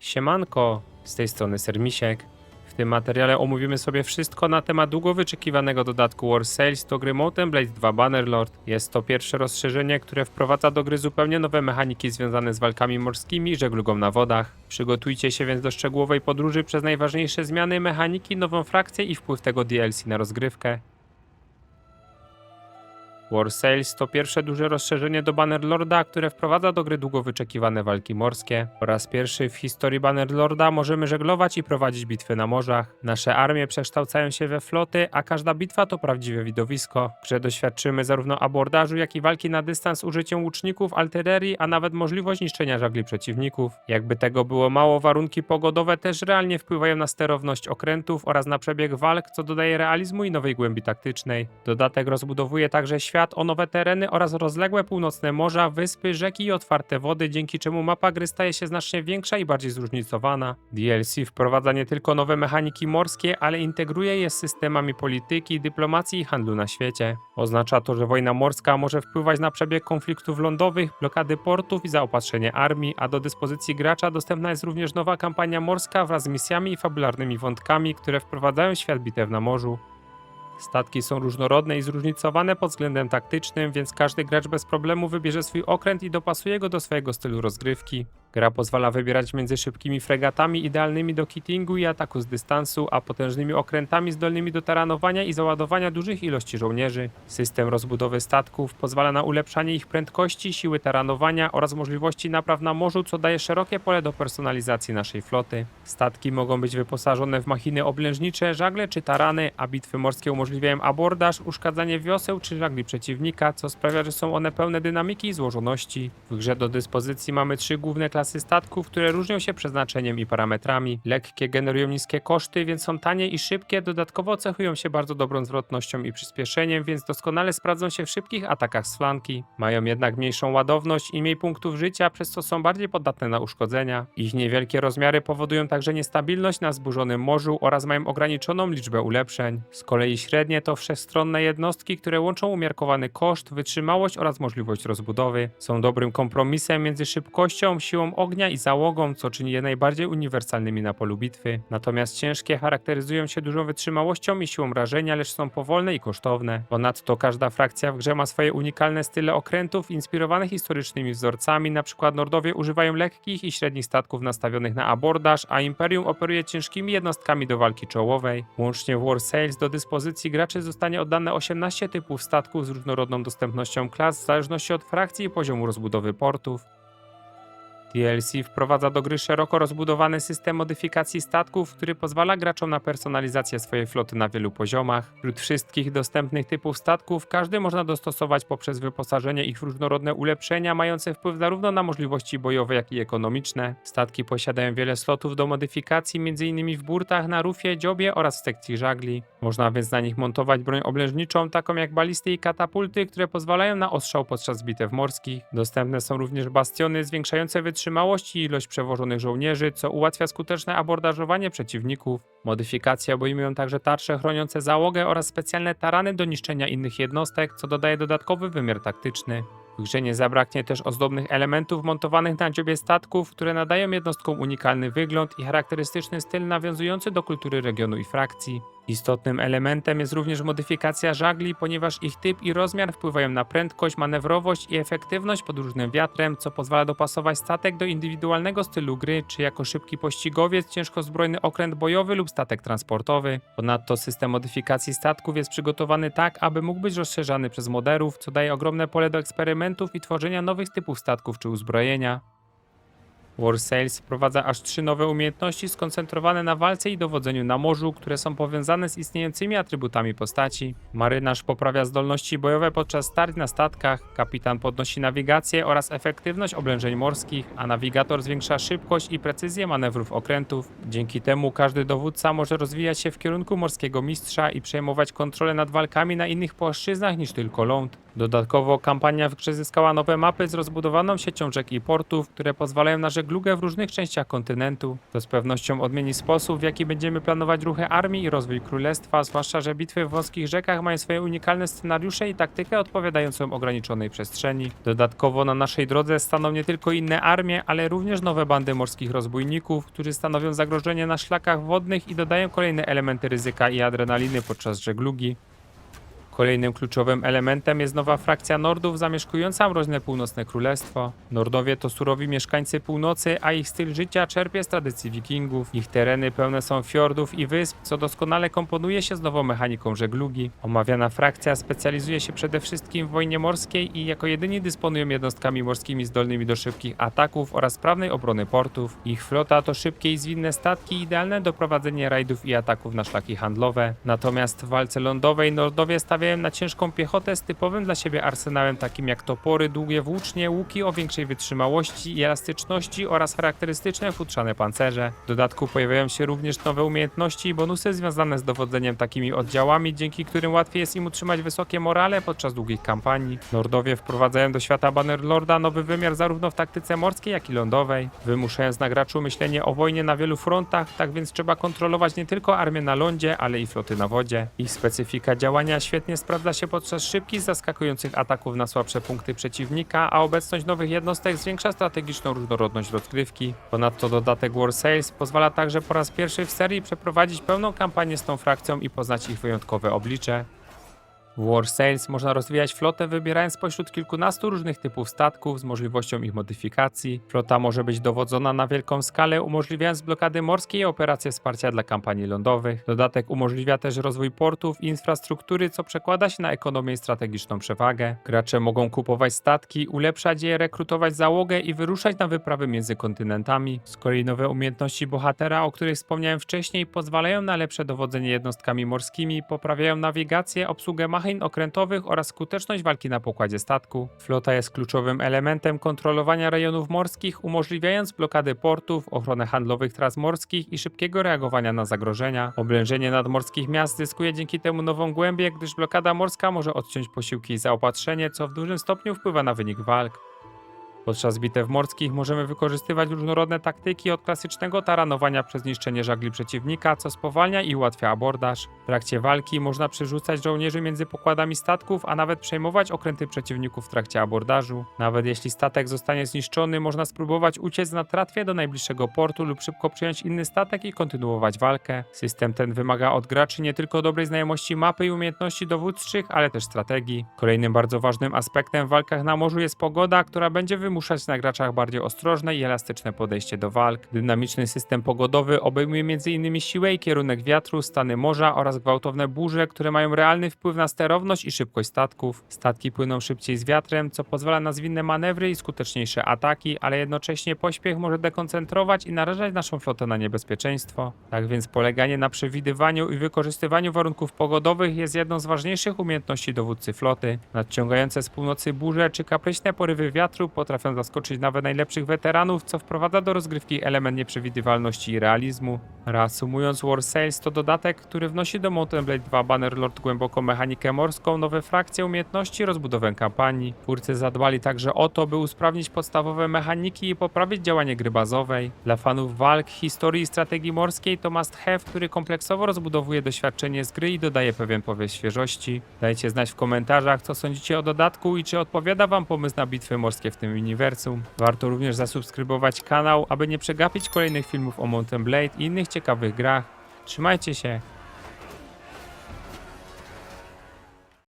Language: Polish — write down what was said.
Siemanko, z tej strony Sermisiek. W tym materiale omówimy sobie wszystko na temat długo wyczekiwanego dodatku War Sales do gry Mount Blade 2 Bannerlord. Jest to pierwsze rozszerzenie, które wprowadza do gry zupełnie nowe mechaniki związane z walkami morskimi i żeglugą na wodach. Przygotujcie się więc do szczegółowej podróży przez najważniejsze zmiany mechaniki, nową frakcję i wpływ tego DLC na rozgrywkę. War Sales to pierwsze duże rozszerzenie do Bannerlorda, które wprowadza do gry długo wyczekiwane walki morskie. Po raz pierwszy w historii Bannerlorda możemy żeglować i prowadzić bitwy na morzach. Nasze armie przekształcają się we floty, a każda bitwa to prawdziwe widowisko. W grze doświadczymy zarówno abordażu, jak i walki na dystans użyciem łuczników, artylerii, a nawet możliwość niszczenia żagli przeciwników. Jakby tego było mało, warunki pogodowe też realnie wpływają na sterowność okrętów oraz na przebieg walk, co dodaje realizmu i nowej głębi taktycznej. Dodatek rozbudowuje także świat o nowe tereny oraz rozległe północne morza, wyspy, rzeki i otwarte wody, dzięki czemu mapa gry staje się znacznie większa i bardziej zróżnicowana. DLC wprowadza nie tylko nowe mechaniki morskie, ale integruje je z systemami polityki, dyplomacji i handlu na świecie. Oznacza to, że wojna morska może wpływać na przebieg konfliktów lądowych, blokady portów i zaopatrzenie armii, a do dyspozycji gracza dostępna jest również nowa kampania morska wraz z misjami i fabularnymi wątkami, które wprowadzają świat bitew na morzu. Statki są różnorodne i zróżnicowane pod względem taktycznym, więc każdy gracz bez problemu wybierze swój okręt i dopasuje go do swojego stylu rozgrywki. Gra pozwala wybierać między szybkimi fregatami idealnymi do kittingu i ataku z dystansu, a potężnymi okrętami zdolnymi do taranowania i załadowania dużych ilości żołnierzy. System rozbudowy statków pozwala na ulepszanie ich prędkości, siły taranowania oraz możliwości napraw na morzu, co daje szerokie pole do personalizacji naszej floty. Statki mogą być wyposażone w machiny oblężnicze, żagle czy tarany, a bitwy morskie umożliwiają abordaż, uszkadzanie wioseł czy żagli przeciwnika, co sprawia, że są one pełne dynamiki i złożoności. W grze do dyspozycji mamy trzy główne klasy statków, które różnią się przeznaczeniem i parametrami. Lekkie generują niskie koszty, więc są tanie i szybkie, dodatkowo cechują się bardzo dobrą zwrotnością i przyspieszeniem, więc doskonale sprawdzą się w szybkich atakach z flanki. Mają jednak mniejszą ładowność i mniej punktów życia, przez co są bardziej podatne na uszkodzenia. Ich niewielkie rozmiary powodują także niestabilność na zburzonym morzu oraz mają ograniczoną liczbę ulepszeń. Z kolei średnie to wszechstronne jednostki, które łączą umiarkowany koszt, wytrzymałość oraz możliwość rozbudowy. Są dobrym kompromisem między szybkością, siłą ognia i załogą, co czyni je najbardziej uniwersalnymi na polu bitwy. Natomiast ciężkie charakteryzują się dużą wytrzymałością i siłą rażenia, lecz są powolne i kosztowne. Ponadto każda frakcja w grze ma swoje unikalne style okrętów inspirowane historycznymi wzorcami, np. Nordowie używają lekkich i średnich statków nastawionych na abordaż, a Imperium operuje ciężkimi jednostkami do walki czołowej. Łącznie w War Sales do dyspozycji graczy zostanie oddane 18 typów statków z różnorodną dostępnością klas w zależności od frakcji i poziomu rozbudowy portów. DLC wprowadza do gry szeroko rozbudowany system modyfikacji statków, który pozwala graczom na personalizację swojej floty na wielu poziomach. Wśród wszystkich dostępnych typów statków każdy można dostosować poprzez wyposażenie ich w różnorodne ulepszenia, mające wpływ zarówno na możliwości bojowe, jak i ekonomiczne. Statki posiadają wiele slotów do modyfikacji, m.in. w burtach, na rufie, dziobie oraz w sekcji żagli. Można więc na nich montować broń oblężniczą, taką jak balisty i katapulty, które pozwalają na ostrzał podczas bitew morskich. Dostępne są również bastiony zwiększające wytrzymałość i ilość przewożonych żołnierzy, co ułatwia skuteczne abordażowanie przeciwników. Modyfikacje obejmują także tarcze chroniące załogę oraz specjalne tarany do niszczenia innych jednostek, co dodaje dodatkowy wymiar taktyczny. W grze nie zabraknie też ozdobnych elementów montowanych na dziobie statków, które nadają jednostkom unikalny wygląd i charakterystyczny styl nawiązujący do kultury regionu i frakcji. Istotnym elementem jest również modyfikacja żagli, ponieważ ich typ i rozmiar wpływają na prędkość, manewrowość i efektywność pod różnym wiatrem, co pozwala dopasować statek do indywidualnego stylu gry, czy jako szybki pościgowiec, ciężkozbrojny okręt bojowy lub statek transportowy. Ponadto system modyfikacji statków jest przygotowany tak, aby mógł być rozszerzany przez moderów, co daje ogromne pole do eksperymentów i tworzenia nowych typów statków czy uzbrojenia. War Sales wprowadza aż trzy nowe umiejętności skoncentrowane na walce i dowodzeniu na morzu, które są powiązane z istniejącymi atrybutami postaci. Marynarz poprawia zdolności bojowe podczas start na statkach, kapitan podnosi nawigację oraz efektywność oblężeń morskich, a nawigator zwiększa szybkość i precyzję manewrów okrętów. Dzięki temu każdy dowódca może rozwijać się w kierunku morskiego mistrza i przejmować kontrolę nad walkami na innych płaszczyznach niż tylko ląd. Dodatkowo kampania w grze zyskała nowe mapy z rozbudowaną siecią rzek i portów, które pozwalają na żeglugę w różnych częściach kontynentu. To z pewnością odmieni sposób, w jaki będziemy planować ruchy armii i rozwój królestwa, zwłaszcza, że bitwy w wąskich rzekach mają swoje unikalne scenariusze i taktykę odpowiadającą ograniczonej przestrzeni. Dodatkowo na naszej drodze staną nie tylko inne armie, ale również nowe bandy morskich rozbójników, którzy stanowią zagrożenie na szlakach wodnych i dodają kolejne elementy ryzyka i adrenaliny podczas żeglugi. Kolejnym kluczowym elementem jest nowa frakcja Nordów zamieszkująca mroźne północne królestwo. Nordowie to surowi mieszkańcy północy, a ich styl życia czerpie z tradycji wikingów. Ich tereny pełne są fiordów i wysp, co doskonale komponuje się z nową mechaniką żeglugi. Omawiana frakcja specjalizuje się przede wszystkim w wojnie morskiej i jako jedyni dysponują jednostkami morskimi zdolnymi do szybkich ataków oraz sprawnej obrony portów. Ich flota to szybkie i zwinne statki idealne do prowadzenia rajdów i ataków na szlaki handlowe. Natomiast w walce lądowej Nordowie stawiają na ciężką piechotę z typowym dla siebie arsenałem takim jak topory, długie włócznie, łuki o większej wytrzymałości i elastyczności oraz charakterystyczne futrzane pancerze. W dodatku pojawiają się również nowe umiejętności i bonusy związane z dowodzeniem takimi oddziałami, dzięki którym łatwiej jest im utrzymać wysokie morale podczas długich kampanii. Nordowie wprowadzają do świata Bannerlorda nowy wymiar zarówno w taktyce morskiej, jak i lądowej, wymuszając na graczu myślenie o wojnie na wielu frontach, tak więc trzeba kontrolować nie tylko armię na lądzie, ale i floty na wodzie. Ich specyfika działania świetnie sprawdza się podczas szybkich, zaskakujących ataków na słabsze punkty przeciwnika, a obecność nowych jednostek zwiększa strategiczną różnorodność rozgrywki. Ponadto dodatek War Sales pozwala także po raz pierwszy w serii przeprowadzić pełną kampanię z tą frakcją i poznać ich wyjątkowe oblicze. W War Sales można rozwijać flotę wybierając spośród kilkunastu różnych typów statków z możliwością ich modyfikacji. Flota może być dowodzona na wielką skalę, umożliwiając blokady morskie i operacje wsparcia dla kampanii lądowych. Dodatek umożliwia też rozwój portów i infrastruktury, co przekłada się na ekonomię i strategiczną przewagę. Gracze mogą kupować statki, ulepszać je, rekrutować załogę i wyruszać na wyprawy między kontynentami. Z kolei nowe umiejętności bohatera, o których wspomniałem wcześniej, pozwalają na lepsze dowodzenie jednostkami morskimi, poprawiają nawigację, obsługę machin okrętowych oraz skuteczność walki na pokładzie statku. Flota jest kluczowym elementem kontrolowania rejonów morskich, umożliwiając blokady portów, ochronę handlowych tras morskich i szybkiego reagowania na zagrożenia. Oblężenie nadmorskich miast zyskuje dzięki temu nową głębię, gdyż blokada morska może odciąć posiłki i zaopatrzenie, co w dużym stopniu wpływa na wynik walk. Podczas bitew morskich możemy wykorzystywać różnorodne taktyki od klasycznego taranowania przez niszczenie żagli przeciwnika, co spowalnia i ułatwia abordaż. W trakcie walki można przerzucać żołnierzy między pokładami statków, a nawet przejmować okręty przeciwników w trakcie abordażu. Nawet jeśli statek zostanie zniszczony, można spróbować uciec na tratwie do najbliższego portu lub szybko przyjąć inny statek i kontynuować walkę. System ten wymaga od graczy nie tylko dobrej znajomości mapy i umiejętności dowódczych, ale też strategii. Kolejnym bardzo ważnym aspektem w walkach na morzu jest pogoda, która będzie wymuszać na graczach bardziej ostrożne i elastyczne podejście do walk. Dynamiczny system pogodowy obejmuje m.in. siłę i kierunek wiatru, stany morza oraz gwałtowne burze, które mają realny wpływ na sterowność i szybkość statków. Statki płyną szybciej z wiatrem, co pozwala na zwinne manewry i skuteczniejsze ataki, ale jednocześnie pośpiech może dekoncentrować i narażać naszą flotę na niebezpieczeństwo. Tak więc poleganie na przewidywaniu i wykorzystywaniu warunków pogodowych jest jedną z ważniejszych umiejętności dowódcy floty. Nadciągające z północy burze czy kapryśne porywy wiatru potrafią zaskoczyć nawet najlepszych weteranów, co wprowadza do rozgrywki element nieprzewidywalności i realizmu. Reasumując, War Sales to dodatek, który wnosi do Mountain Blade 2 Bannerlord głęboko mechanikę morską, nowe frakcje, umiejętności i rozbudowę kampanii. Twórcy zadbali także o to, by usprawnić podstawowe mechaniki i poprawić działanie gry bazowej. Dla fanów walk, historii i strategii morskiej to must have, który kompleksowo rozbudowuje doświadczenie z gry i dodaje pewien powiew świeżości. Dajcie znać w komentarzach, co sądzicie o dodatku i czy odpowiada wam pomysł na bitwy morskie w tym uniwersum. Warto również zasubskrybować kanał, aby nie przegapić kolejnych filmów o Mountain Blade i innych ciekawych grach. Trzymajcie się!